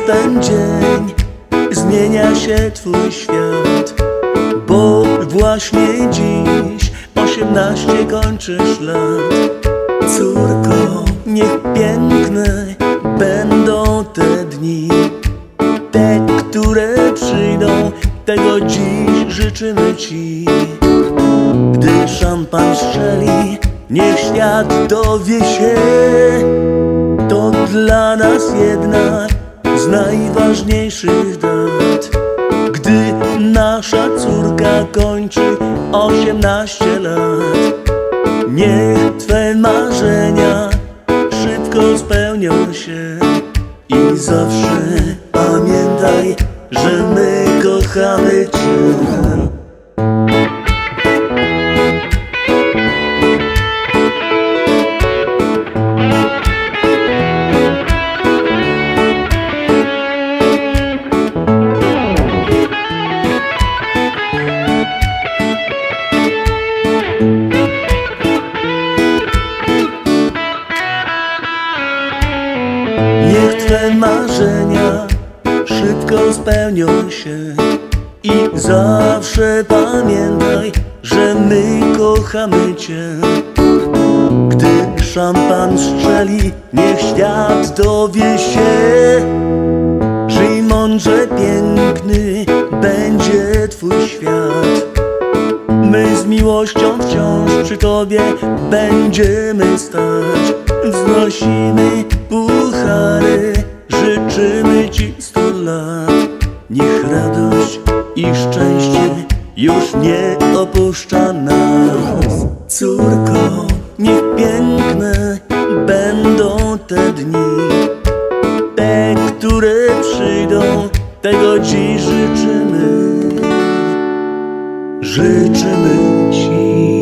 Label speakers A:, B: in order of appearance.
A: ten dzień zmienia się twój świat Bo właśnie dziś osiemnaście kończysz lat. Córko, niech piękne będą te dni Te, które przyjdą, tego dziś życzymy ci. Gdy szampan strzeli, niech świat dowie się To dla nas jedna z najważniejszych dat. Gdy nasza córka kończy osiemnaście lat Niech Twe marzenia szybko spełnią się. I zawsze pamiętaj, że my kochamy Cię Marzenia. Szybko spełnią się I zawsze pamiętaj, że my kochamy Cię. Gdy szampan strzeli, niech świat dowie się Żyj mądrze, piękny będzie Twój świat. My z miłością wciąż przy Tobie będziemy stać lat Niech radość i szczęście już nie opuszcza nas. Córko, niech piękne będą te dni Te, które przyjdą, tego dziś życzymy. Życzymy Ci.